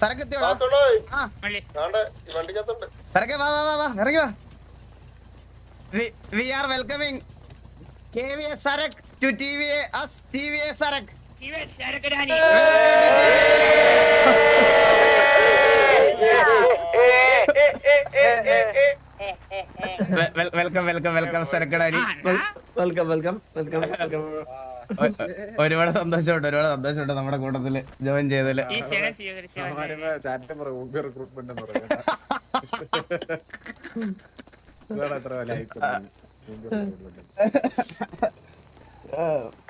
സരക്ക് ആ. മള്ളി വണ്ടിക്കകത്തുണ്ട്. സരക്കെ വാ വാ വാ വാ ഇറങ്ങി വാ. We are welcoming. K V S Sarak to T V A as T V A Sarak welcome welcome welcome സരക്കടാനി welcome welcome welcome welcome. ഒരുപാട് സന്തോഷമുണ്ട് ഒരുപാട് സന്തോഷമുണ്ട് നമ്മുടെ കൂട്ടത്തിൽ ജോയിൻ ചെയ്തതിൽ. ആയിക്കൊണ്ടിരിക്കുന്നത്.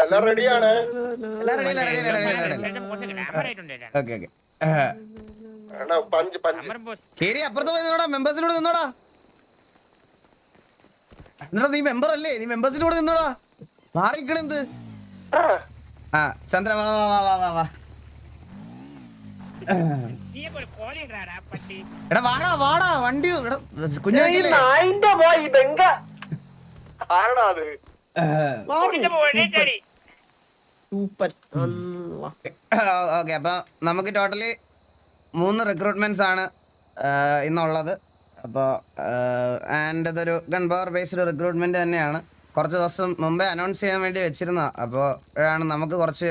എല്ലാം റെഡിയാണ്? Okay okay. അപ്പുറത്ത് പോയി നിന്നോടാ മെമ്പേഴ്സിനോട് നിന്നോടാ. നീ മെമ്പർ അല്ലേ? നീ മെമ്പേഴ്സിനോട് നിന്നോടാ. മാറിക്കണെന്ത് ആ ചന്ദ്ര വാ വാ വാ വാ വാ. എടാ വാടാ വാടാ വണ്ടി എടാ കുഞ്ഞാക്കില്ലേ നായിന്റെ പോയി ബംഗ. ആരടാ അത്? ഓടിച്ച പോലെ ചാടി സൂപ്പർ. ഓക്കെ അപ്പൊ നമുക്ക് ടോട്ടലി മൂന്ന് റിക്രൂട്ട്മെന്റ്സ് ആണ് ഇന്നുള്ളത്. അപ്പോൾ ആൻഡ് ഇതൊരു ഗൺ പവർ ബേസ്ഡ് റിക്രൂട്ട്മെന്റ് തന്നെയാണ്. കുറച്ച് ദിവസം മുമ്പേ അനൗൺസ് ചെയ്യാൻ വേണ്ടി വെച്ചിരുന്ന അപ്പോൾ ആണ് നമുക്ക് കുറച്ച്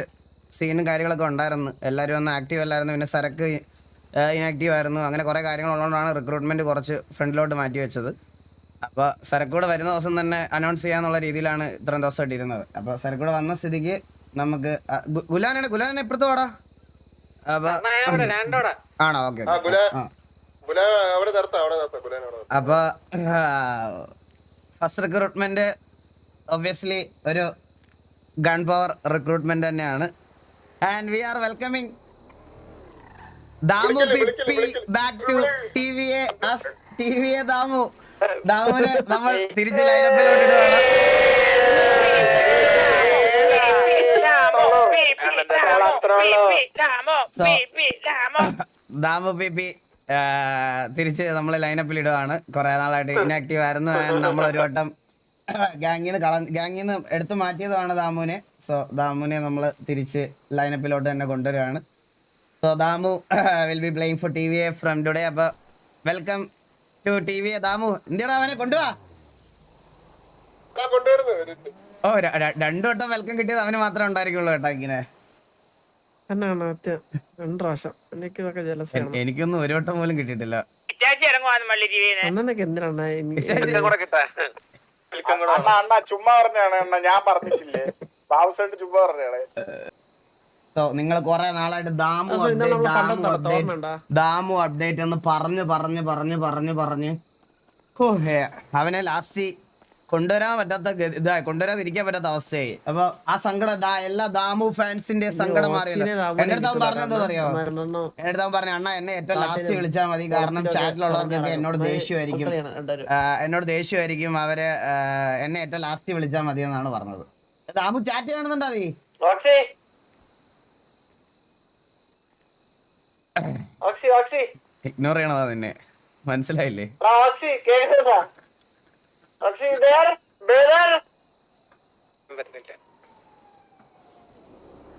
സീനും കാര്യങ്ങളൊക്കെ ഉണ്ടായിരുന്നു എല്ലാവരും ഒന്ന് ആക്റ്റീവ് അല്ലായിരുന്നു. പിന്നെ സരക്ക് ഇനാക്റ്റീവ് ആയിരുന്നു. അങ്ങനെ കുറേ കാര്യങ്ങൾ ഉള്ളതുകൊണ്ടാണ് റിക്രൂട്ട്മെന്റ് കുറച്ച് ഫ്രണ്ടിലോട്ട് മാറ്റി വെച്ചത്. അപ്പോൾ സരക്കൂടെ വരുന്ന ദിവസം തന്നെ അനൗൺസ് ചെയ്യാന്നുള്ള രീതിയിലാണ് ഇത്രയും ദിവസം ഇട്ടിരുന്നത്. അപ്പോൾ സരക്കൂടെ വന്ന സ്ഥിതിക്ക് നമുക്ക് ഗുലാനാണ് ഗുലാന ഇപ്പുറത്ത് വാടാ. ആണോ? ഓക്കെ അപ്പൊ ഫസ്റ്റ് റിക്രൂട്ട്മെന്റ് ഒബ്വിയസ്ലി ഒരു ഗൺ പവർ റിക്രൂട്ട്മെന്റ് തന്നെയാണ്. And we are welcoming Damu Pippi back to T V A as T V A Damu. ദാമുവിനെ നമ്മൾ തിരിച്ച് ലൈനപ്പിലോട്ട് ദാമു പിപ്പി തിരിച്ച് നമ്മൾ ലൈനപ്പിൽ ഇടുകയാണ് കുറെ നാളായിട്ട് ഇനാക്റ്റീവ് ആയിരുന്നു. നമ്മൾ ഒരു വട്ടം നിന്ന് കള നിന്ന് എടുത്തു മാറ്റിയതാണ് ദാമുവിനെ. സോ ദാമുവിനെ നമ്മൾ തിരിച്ച് ലൈനപ്പിലോട്ട് തന്നെ കൊണ്ടുവരികയാണ്. So Damu will be playing for T V A from today അപ്പോൾ welcome to T V A Damu എന്തിനാ അവനെ കൊണ്ടുവാ. ഓ രണ്ടു വട്ടം വെൽക്കം കിട്ടിയത് അവന് മാത്രമേ ഉണ്ടായിരിക്കുള്ളൂ കേട്ടോ ഇങ്ങനെ. എനിക്കൊന്നും ഒരു വട്ടം പോലും കിട്ടിയിട്ടില്ല. എന്തിനാണ് അണ്ണ അണ്ണ ചുമ്മാ പറഞ്ഞാണ് അണ്ണ ഞാൻ പറഞ്ഞിട്ടില്ലേ? ബാബുസേട്ട് ചുമ്മാ പറഞ്ഞാണ്. സോ നിങ്ങൾ കുറെ നാളായിട്ട് Damu update Damu update Damu update എന്ന് പറഞ്ഞു പറഞ്ഞു പറഞ്ഞു പറഞ്ഞു പറഞ്ഞു. അവനെ ലാസ്റ്റ് കൊണ്ടുവരാൻ പറ്റാത്ത ഇതായി ഇതാ കൊണ്ടുവരാതിരിക്കാൻ പറ്റാത്ത അവസ്ഥയായി. അപ്പൊ ആ സങ്കടം ദാ എല്ലാ ദാമു ഫാൻസിന്റെ സങ്കടം മാറിയല്ലോ. എന്റെ അടുത്ത് അവൻ പറഞ്ഞെന്തോ അറിയാമോ എന്റെ അടുത്ത് അവൻ പറഞ്ഞു അണ്ണ എന്നെ ഏറ്റവും ലാസ്റ്റ് വിളിച്ചാൽ മതി. കാരണം ചാറ്റിലുള്ളവർക്കൊക്കെ എന്നോട് ദേഷ്യമായിരിക്കും. എന്നോട് ദേഷ്യമായിരിക്കും. അവർ എന്നെ ഏറ്റവും ലാസ്റ്റ് വിളിച്ചാൽ മതി എന്നാണ് പറഞ്ഞത്. ദാമു ചാറ്റ് കാണുന്നുണ്ടോ നീ? ഇഗ്നോർ ചെയ്യണതാ നിന്നെ. മനസ്സിലായില്ലേ?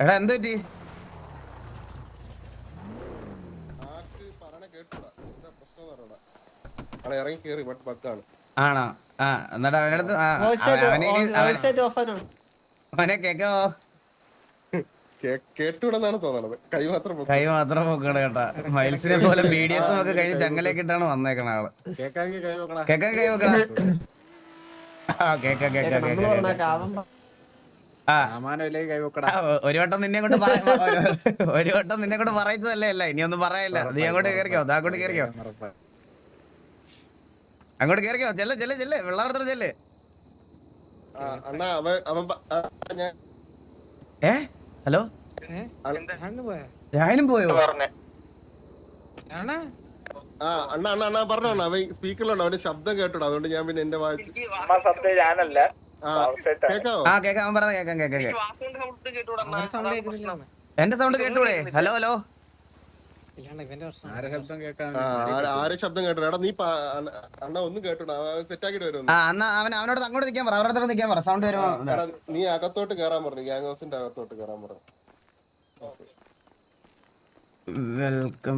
എടാ എന്ത് പറ്റി? പറയണ കേട്ടില്ല. എന്താ പ്രശ്നം എന്ന് ഇറങ്ങി കേറി ബട്ട് ബക്കാണ് ആണോ. ആ എന്നിട്ട് അവനടുത്ത് അവനെ കേക്കാവോ കേട്ടുവിടെന്നാണ് തോന്നണത്. കൈ മാത്രം. കൈ മാത്രം പോക്കണ കേട്ടാ. മൈൽസിനെ പോലെ ബി ഡി എസ് ഒക്കെ കഴിഞ്ഞ് ചങ്ങലേക്ക് ഇട്ടാണ് വന്നേക്കണ ആൾ. കേക്കാണെങ്കിൽ കൈ നോക്കണ കേക്കാൻ കൈ വെക്കണ? ഒരു വട്ടം നിന്നെ കൊണ്ട് പറ- ഒരു- വട്ടം നിന്നെ കൊണ്ട് പറയിച്ചതല്ലേ അല്ല ഇനി ഒന്നും പറയല്ല. നീ അങ്ങോട്ട് കയറിക്കോ ദാ അങ്ങോട്ട് കയറിക്കോ അങ്ങോട്ട് കയറിക്കോ ചെല്ലേ ചെല്ലേ ചെല്ലേ വെള്ളാർത്തറ ചെല്ല്. ആ, അണ്ണാ അവൻ അവൻ ഞാൻ ഏ? ഹലോ? ഞാനും പോയോ. ആ അണ്ണ അണ്ണ അണ്ണാ പറഞ്ഞോ അണ്ണാ. അവൻ സ്പീക്കറിലുണ്ട് അവന്റെ ശബ്ദം കേട്ടോ അതുകൊണ്ട് ഞാൻ പിന്നെ എന്റെ വായിച്ച് ഞാനല്ല. ആ കേക്കാവോ? ആ കേക്കാം അവൻ പറഞ്ഞ കേക്കാം കേക്കാം കേക്കാം. എന്റെ സൗണ്ട് കേട്ടൂടെ? Hello hello. ആരെ ശബ്ദം കേൾക്കാൻ ആ ആരെ ശബ്ദം കേട്ടോ എടാ നീ അണ്ണ- ഒന്നും കേട്ടോ സെറ്റ് ആക്കിട്ട് വരും ആ എന്നാ അവൻ അവനോട് അങ്ങോട്ട് നിൽക്കാൻ പറ അവരുടെ നിൽക്കാൻ പറ. സൗണ്ട് വരുമോ? നീ അകത്തോട്ട് കേറാൻ പറഞ്ഞു. ഗ്യാങ് ഹൗസിന്റെ അകത്തോട്ട് കേറാൻ പറഞ്ഞു. വെൽക്കം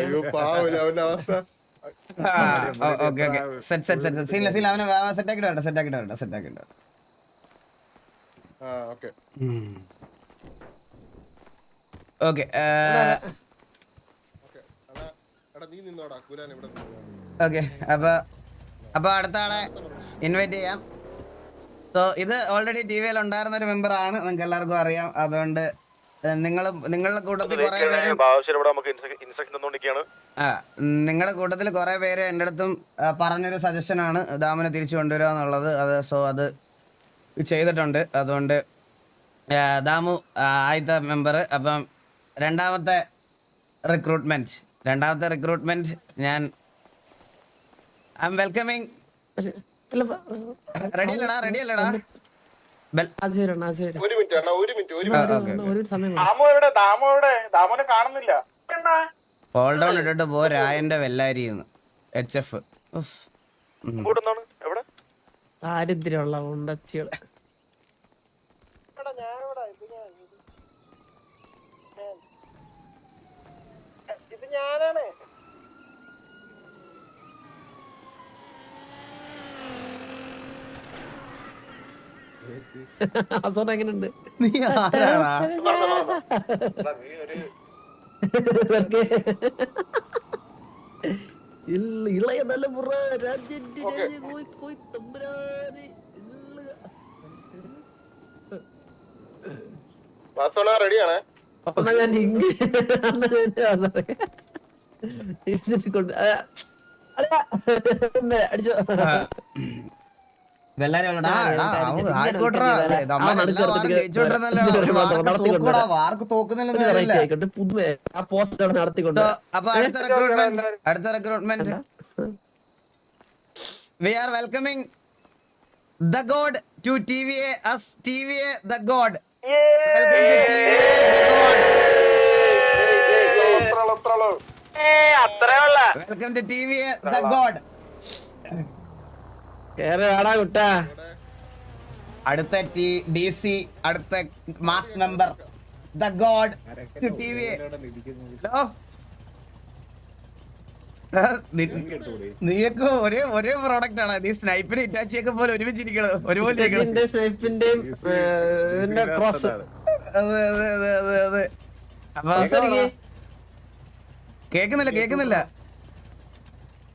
അയ്യോ പാവല്ലേ അവന്റെ അവസ്ഥ? Okay okay. Set set set സീനില്ല സീനില്ല അവനെ സെറ്റ് ആക്കിട്ട് വരട്ടെ സെറ്റ് ആക്കിട്ട് വരട്ടെ സെറ്റ് ആക്കിട്ട് വരട്ടെ. ആ ഓക്കെ. ഓക്കെ ഓക്കെ എടാ എടാ നീ നിന്നോടാ കുലാൻ ഇവിടെ നിന്നോ. ഓക്കെ അപ്പൊ അപ്പൊ അടുത്ത ആളെ ഇൻവൈറ്റ് ചെയ്യാം. സോ ഇത് ഓൾറെഡി ടി വിയിൽ ഉണ്ടായിരുന്ന ഒരു മെമ്പർ ആണ്. നിങ്ങൾക്ക് എല്ലാവർക്കും അറിയാം. അതുകൊണ്ട് നിങ്ങൾ നിങ്ങളുടെ കൂട്ടത്തിൽ കുറെ പേര് എന്റെ ആ നിങ്ങളുടെ കൂട്ടത്തിൽ കുറെ പേര് എന്റെ അടുത്തും പറഞ്ഞൊരു സജഷൻ ആണ് ദാമിനെ തിരിച്ചു കൊണ്ടുവരിക എന്നുള്ളത്. അത് സോ അത് ചെയ്തിട്ടുണ്ട്. അതുകൊണ്ട് ദാമു ആദ്യത്തെ മെമ്പർ അപ്പം രണ്ടാമത്തെ റിക്രൂട്ട്മെന്റ് രണ്ടാമത്തെ റിക്രൂട്ട്മെന്റ് ഞാൻ ഐ എം വെൽക്കമിങ് റെഡിയല്ലടാ റെഡിയല്ലടാ റെഡി അല്ലടാ റെഡി അല്ലടാ? അത് ശരിയാണ് അത് ശരി ഒരു മിനിറ്റ് അണ്ണാ ഒരു മിനിറ്റ് ഒരു മിനിറ്റ്. ഒരു സമയം കൊടു. ദാമു എവിടെ? ദാമു എവിടെ? ദാമുനെ കാണുന്നില്ല. ഡൗൺ ഇട്ടിട്ട് പോ രായന്റെ വെല്ലാരിന്ന്. എച്ച് എഫ് എവിടെ? ദാരിദ്ര്യമുള്ള ഉണ്ടച്ചികൾ. അസോൺ എങ്ങനെയുണ്ട് നീ ആരാടാ ഇളയ തലമുറ രാജ്യന്റെ രാജ കോയ് കോയ് തമ്പുരാന്. റെഡിയാണേ? ഞാൻ കൊണ്ട് അടിച്ചോ. അടുത്ത recruitment we are welcoming the god to T V A as T V A the god welcome to T V A the god അത്രേ ഉള്ള welcome T V A the god കേറി ആടാ കുട്ടാ. അടുത്ത ഡി സി അടുത്ത mass member the god. To V hello? നീയൊക്കെ ഒരേ ഒരേ പ്രോഡക്റ്റ് ആണ്? നീ സ്നൈപ്പിന് ഇറ്റാച്ചിയൊക്കെ പോലെ ഒരുമിച്ചിരിക്കണം? ഒരുപോലെ കേക്കുന്നില്ല ഇതിന്റെ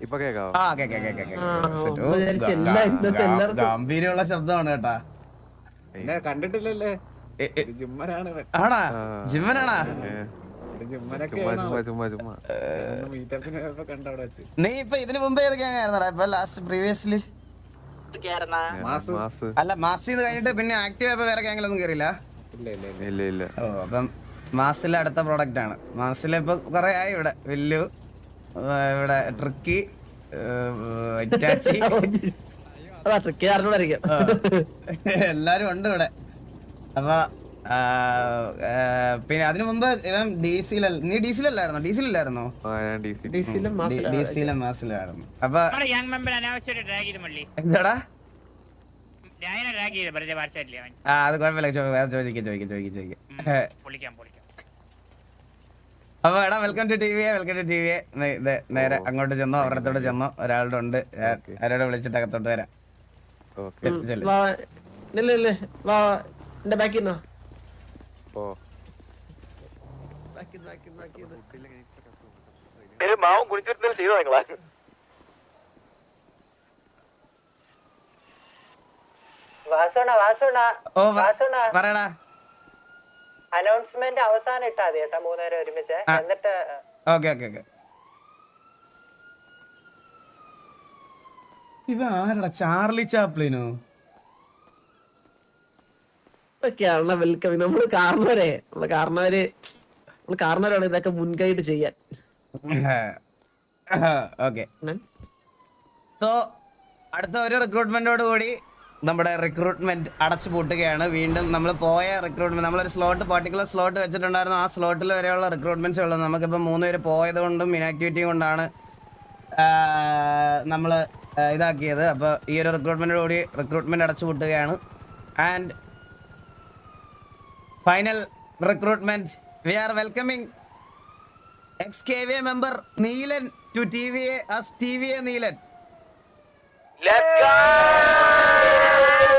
ഇപ്പൊ കേക്കാവോ? ആ കേക്കെ കേക്കെ കേക്കെ. ആ, Set. ഓ, ഓ, വിചാരിച്ച് ഗാ- എല്ലാ ഇന്നത്തെ ഗാ- എല്ലാവർക്കും- ഗാംഭീര്യമുള്ള ശബ്ദമാണ് കേട്ടാ. എന്നെ കണ്ടിട്ടില്ലല്ലേ? എ, എ, ഒരു ജിമ്മനാണ് ഇവൻ. ആണാ. ജിമ്മനാണാ? ഒരു ജിമ്മനൊക്കെ ചുമ്മാ ചുമ്മാ ചുമ്മാ ചുമ്മാ. മീറ്റപ്പിന് കണ്ട അവിടെ വെച്ച്. നീ ഇപ്പൊ ഇതിനു മുമ്പേ ഏത് ഗ്യാങ് ആയിരുന്നടാ? ഇപ്പൊ ലാസ്റ്റ് പ്രീവിയസ്ലി മാസ്. മാസ്. അല്ല മാസ് കഴിഞ്ഞിട്ട് പിന്നെ ആക്റ്റീവ് ആയപ്പോ വേറെ ഗ്യാങ്ങിലൊന്നും കയറിയില്ല ഇല്ല ഇല്ല ഇല്ല. ഇല്ല ഇല്ല. ഓ അപ്പം മാസിലെ അടുത്ത പ്രോഡക്റ്റ് ആണ്. മാസിലെ ഇപ്പൊ കുറെ ആയി ഇവിടെ. വില്ലു. ഇവിടെ ട്രിക്കി. എല്ലാരും ഉണ്ട് ഇവിടെ. അപ്പൊ പിന്നെ അതിനു മുമ്പ് ഇവൻ ഡി സിയിൽ നീ ഡി സിയിലല്ലായിരുന്നോ ഡി സിയിലല്ലായിരുന്നോ ഡി സിയിലും മാസിലായിരുന്നു അപ്പൊ നമ്മുടെ യങ് മെമ്പർ അനാവശ്യമായിട്ട് ഡ്രാഗ് ചെയ്ത് മള്ളി എന്താടാ? അത് കുഴപ്പമില്ല. ചോദിക്കാം ചോദിക്കാം ചോദിക്കാം ചോദിക്കാം. ഏ, പൊളിക്കാം പൊളിക്കാം അപ്പൊ എടാ welcome to T V welcome to T V നേരെ അങ്ങോട്ട് ചെന്നോ അവരുടെ അടുത്തോട്ട് ചെന്നോ ഒരാളുടെ ഉണ്ട്. ആരോട് അവരോട് വിളിച്ചിട്ട് അകത്തോട്ട് വരാം. ഓക്കെ. ചെല്ല്, ചെല്ല്. വാ ഇല്ല ഇല്ല വാ എന്റെ ബാക്കിൽ ഓ. ബാക്കിൽ ബാക്കിൽ ബാക്കിൽ മാവും കുടിച്ചിട്ട് ചെയ്തോ നിങ്ങളാ. വാസുണ വാസുണ ഓ വാസുണ പറയടാ. അനൗൺസ്മെന്റ് അവസാനം ഇട്ടാ മതി കേട്ടോ മൂന്നുപേരും ഒരുമിച്ച്. എന്നിട്ട് ഓക്കെ ഓക്കെ ഓക്കെ. ഇവ ആരടാ? ചാർലി ചാപ്ലിനോ? ഇതൊക്കെയാണ് വെൽക്കം നമ്മൾ കാരണവരെ നമ്മൾ കാരണവര് നമ്മൾ കാരണവരാണ് ഇതൊക്കെ മുൻകൈയിട്ട് ചെയ്യാൻ. ഓക്കെ. സോ അടുത്ത ഒരു റിക്രൂട്ട്മെന്റോട് കൂടി നമ്മുടെ റിക്രൂട്ട്മെന്റ് അടച്ചു പൂട്ടുകയാണ്. വീണ്ടും നമ്മൾ പോയ റിക്രൂട്ട്മെന്റ് നമ്മളൊരു സ്ലോട്ട് പർട്ടിക്കുലർ സ്ലോട്ട് വെച്ചിട്ടുണ്ടായിരുന്നു. ആ സ്ലോട്ടിൽ വരെയുള്ള റിക്രൂട്ട്മെന്റ്സ് ഉള്ളത് നമുക്കിപ്പോൾ മൂന്ന് പേര് പോയത് കൊണ്ടും ഇനാക്ടിവിറ്റി കൊണ്ടാണ് നമ്മൾ ഇതാക്കിയത്. അപ്പോൾ ഈ ഒരു റിക്രൂട്ട്മെന്റ് അടച്ചു പൂട്ടുകയാണ്. And final recruitment we are welcoming X K V member Neelan to T V A as T V A Neelan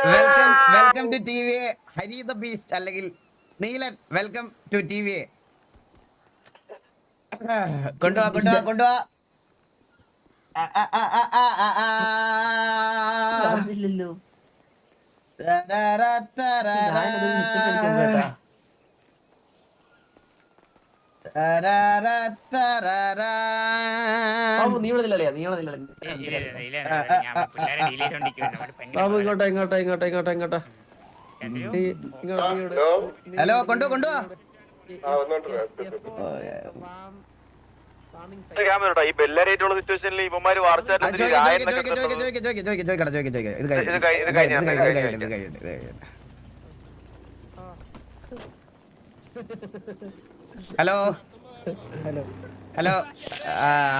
welcome welcome to T V A Hari the beast അല്ലെങ്കിൽ Neelan welcome to T V A കൊണ്ടുവാ കൊണ്ടുവാ കൊണ്ടുവാ. ആ, പാടാ. ഇങ്ങോട്ടാ ഇങ്ങോട്ടാ ഇങ്ങോട്ടാ ഇങ്ങോട്ടാ ഇങ്ങോട്ടാ. ഹലോ? കൊണ്ടു ക്യാമറ ഈ ബെല്ലറേറ്റുള്ള സിറ്റുവേഷനിൽ ഇവന്മാര് ആ, കഴിയട്ടെ. ഹലോ. ഹലോ.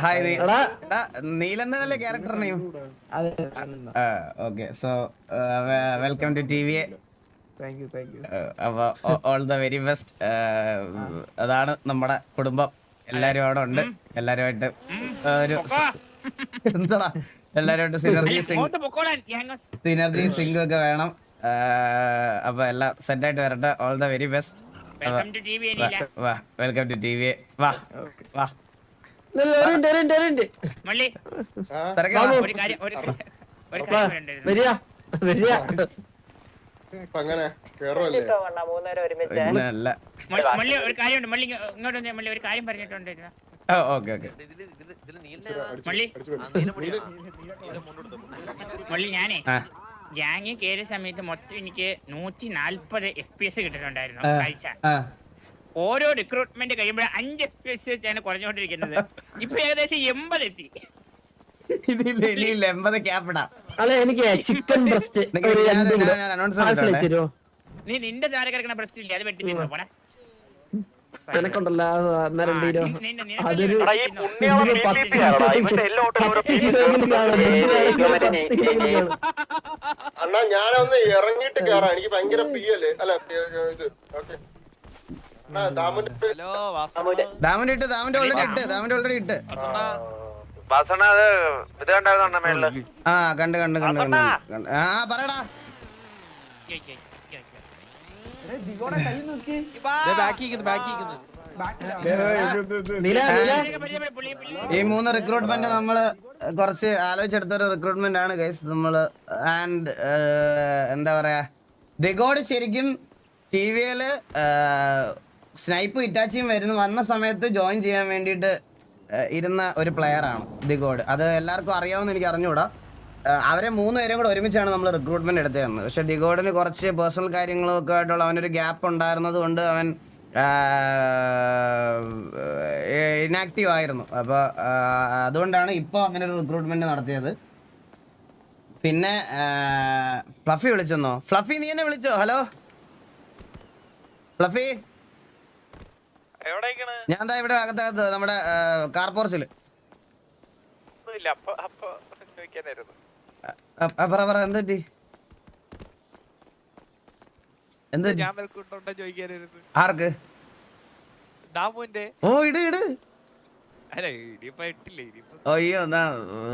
ഹായ് നീല എന്നല്ലേ എടാ, നീലെന്നല്ലേ ക്യാരക്ടർ നെയിം അതെ okay so welcome to T V thank all the very best അതാണ് നമ്മുടെ കുടുംബം. എല്ലാരും അവിടെ ഉണ്ട്. എല്ലാരുമായിട്ട് ഒരു എന്താടാ? എല്ലാരുമായിട്ട് സിനർജി സിംഗ്. സിനർജി സിംഗ് ഒക്കെ വേണം. അപ്പൊ എല്ലാം സെറ്റ് ആയിട്ട് വരട്ടെ. All the very best welcome to T V വാ വെൽക്കം ടു ടി വാ അങ്ങനെ കേറുമല്ലേ മള്ളി, ഒരു കാര്യമുണ്ട് മള്ളി ഇങ്ങോട്ട് വന്നേ മള്ളി ഒരു കാര്യം പറഞ്ഞിട്ടുണ്ടായിരുന്നു. മള്ളി. മള്ളി ഞാനേ. ഗ്യാങ്ങിൽ കയറിയ സമയത്ത് മൊത്തം എനിക്ക് നൂറ്റി നാല്പത് എഫ് പി എസ് കിട്ടിയിട്ടുണ്ടായിരുന്നു. കാഴ്ച ഓരോ റിക്രൂട്ട്മെന്റ് കഴിയുമ്പോൾ അഞ്ച് എഫ് പി എസ് വെച്ചാണ് കുറഞ്ഞുകൊണ്ടിരിക്കുന്നത്. ഇപ്പൊ ഏകദേശം എൺപത് എത്തി. അല്ല എനിക്ക് ചിക്കൻ ബ്രസ്റ്റ് കിലോ നീ നിന്റെ താഴെ കിടക്കുന്ന പ്രശ്നം ഇല്ല? അത് വെട്ടി പോടാ. നിനക്കുണ്ടല്ലോ കിലോ അതൊരു പത്ത് പി അണ്ണാ ഞാനൊന്ന് ഇറങ്ങിയിട്ട് കേറാം. എനിക്ക് ഭയങ്കര പിയൽ. അല്ലേ ഇത് ഓക്കെ. ദാമുന്റെ ഇട്ട് ദാമിന്റെ ഓൾറെഡി ഇട്ട് ദാമിന്റെ ഓൾറെഡി ഇട്ട്. വാസണ അത് ഇത് കണ്ടായിരുന്നു മേളിൽ? ആ കണ്ട് കണ്ട് കണ്ട് കണ്ട് കണ്ട്. ആ പറയടാ. ചോയ്, ചോയ്, ഈ മൂന്ന് റിക്രൂട്ട്മെന്റ് നമ്മൾ കുറച്ച് ആലോചിച്ചെടുത്ത ഒരു റിക്രൂട്ട്മെന്റ് ആണ് ഗൈസ് നമ്മൾ ആൻഡ് എന്താ പറയാ ദിഗോഡ് ശരിക്കും ടി വിയിൽ സ്നൈപ്പ് ഇറ്റാച്ചിയും വരുന്ന. വന്ന സമയത്ത് ജോയിൻ ചെയ്യാൻ വേണ്ടിയിട്ട് ഇരുന്ന ഒരു പ്ലെയർ ആണ് ദിഗോഡ്. അത് എല്ലാവർക്കും അറിയാവുന്ന എനിക്ക് അറിഞ്ഞുകൂടാ. അവരെ മൂന്ന് പേരും കൂടെ ഒരുമിച്ചാണ് നമ്മൾ റിക്രൂട്ട്മെന്റ് എടുത്തു തന്നത്. പക്ഷെ ദിഗോഡിന് കുറച്ച് പേഴ്സണൽ കാര്യങ്ങളൊക്കെ ആയിട്ടുള്ള അവനൊരു ഗ്യാപ്പ് ഉണ്ടായിരുന്നത് കൊണ്ട് അവൻ ഇനാക്റ്റീവ് ആയിരുന്നു. അപ്പോൾ അതുകൊണ്ടാണ് ഇപ്പോൾ അങ്ങനെ ഒരു റിക്രൂട്ട്മെന്റ് നടത്തിയത്. പിന്നെ ഫ്ലഫി വിളിച്ചെന്നോ? ഫ്ലഫി നീ എന്നെ വിളിച്ചോ? ഹലോ? ഫ്ലഫി? ഞാൻ എന്താ ഇവിടെ അകത്തകത്ത് നമ്മുടെ കാർ പോർച്ചിൽ പറ പറ പറ്റി എന്ത് പറ്റി ഞാൻ മേൽക്കൂട്ടുണ്ടോ ചോദിക്കാനായിരുന്നു ആർക്ക്? ഓ ഇട് ഇട്. അയ്യോ എന്നാ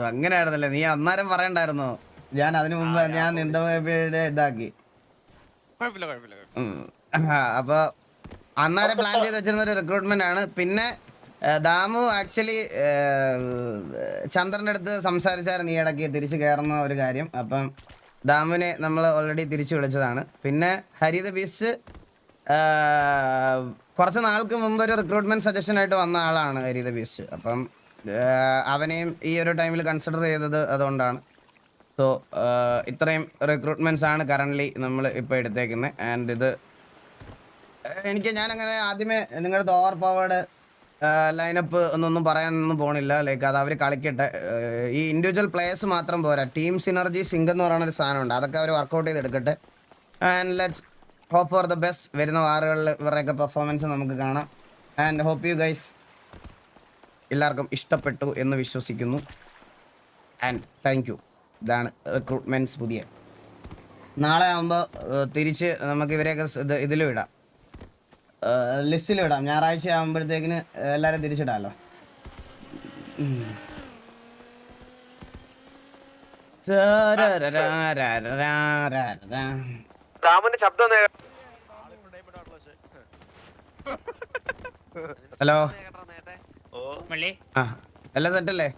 അങ്ങനെ ആയിരുന്നല്ലേ നീ അന്നേരം പറയണ്ടായിരുന്നോ? ഞാൻ അതിനു മുമ്പ് ഞാൻ നിന്ദയുടെ ഇതാക്കി. അപ്പൊ അന്നേരം പ്ലാൻ ചെയ്ത് വെച്ചിരുന്ന ഒരു റിക്രൂട്ട്മെന്റ് ആണ്. പിന്നെ ദാമു ആക്ച്വലി ചന്ദ്രന്റെ അടുത്ത് സംസാരിച്ചായിരുന്നു ഈ ഇടയ്ക്ക് തിരിച്ചു കയറുന്ന ഒരു കാര്യം. അപ്പം ദാമുവിനെ നമ്മൾ ഓൾറെഡി തിരിച്ചു വിളിച്ചതാണ്. പിന്നെ ഹരിത ബീസ്റ്റ് കുറച്ച് നാൾക്ക് മുമ്പ് ഒരു റിക്രൂട്ട്മെന്റ് സജഷൻ ആയിട്ട് വന്ന ആളാണ് ഹരിത ബീസ്റ്റ് അപ്പം അവനെയും ഈ ഒരു ടൈമിൽ കൺസിഡർ ചെയ്തത് അതുകൊണ്ടാണ്. സോ ഇത്രയും റിക്രൂട്ട്മെന്റ്സ് ആണ് കറന്റ്ലി നമ്മൾ ഇപ്പോൾ എടുത്തേക്കുന്നത് ആൻഡ് ഇത് എനിക്ക് ഞാൻ അങ്ങനെ ആദ്യമേ നിങ്ങളുടെ ഓവർ പവേർഡ് ലൈനപ്പ് എന്നൊന്നും പറയാനൊന്നും പോണില്ല. ലൈക്ക് അത് അവർ കളിക്കട്ടെ. ഈ ഇൻഡിവിജ്വൽ പ്ലേയേഴ്സ് മാത്രം പോരാ. ടീം സിനർജി സിങ്ക് എന്ന് പറയുന്ന ഒരു സാധനമുണ്ട് അതൊക്കെ അവർ workout ചെയ്തെടുക്കട്ടെ. And let's hope for the best വരുന്ന വാറുകളിൽ ഇവരുടെയൊക്കെ പെർഫോമൻസ് നമുക്ക് കാണാം. ആൻഡ് ഹോപ്പ് യു ഗൈസ് എല്ലാവർക്കും ഇഷ്ടപ്പെട്ടു എന്ന് വിശ്വസിക്കുന്നു. ആൻഡ് താങ്ക് യു ഇതാണ് റിക്രൂട്ട്മെന്റ്സ് പുതിയ. നാളെ ആകുമ്പോൾ തിരിച്ച് നമുക്ക് ഇവരെയൊക്കെ ഇത് ഇതിലും ഇടാം. ലിസ്റ്റിൽ ഇടാം ഞായറാഴ്ച ആകുമ്പോഴത്തേക്കിന് എല്ലാവരും തിരിച്ചിടാമല്ലോ ഹലോ? എല്ലാം സെറ്റല്ലേ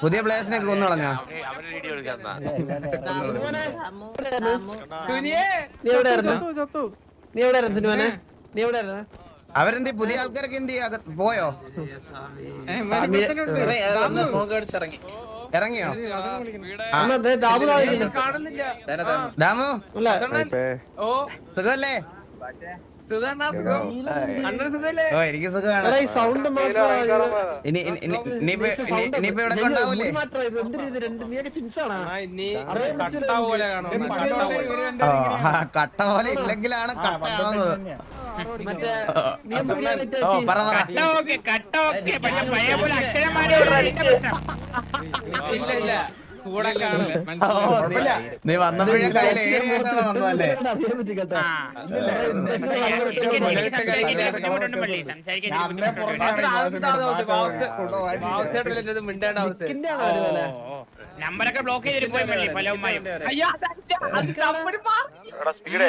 പുതിയ പ്ലേയേഴ്സിനൊക്കെ കൊന്നു അവരെന്തി അവർ വീഡിയോ എടുക്കാന്നാ നീ എവിടെയായിരുന്നു നീ എവിടെയായിരുന്നു സിനിമനെ? നീ എവിടെയായിരുന്നു അവരെന്ത് പുതിയ ആൾക്കാരൊക്കെ എന്ത്? പോയോ? ഇറങ്ങിയോ? ദാമു ദാ എനിക്ക് കട്ട പോലെ ഇല്ലെങ്കിലാണ് കട്ട ആവുന്നത്. മറ്റേ നീ മുടിയാ ഓ വിറ്റാച്ചി. പറ പറ. കട്ട ഓക്കെ കട്ട ഓക്കെ. പക്ഷെ പഴയ പോലെ അക്ഷരമാലയുള്ള ഇല്ല പ്രശ്നം ഓ, നീ- നീ വന്നപ്പോഴേ വന്നതല്ലേ? നമ്പറൊക്കെ ബ്ലോക്ക് ചെയ്തിട്ട് പോയി മള്ളി പലവന്മാരും എടാ സ്പീഡ്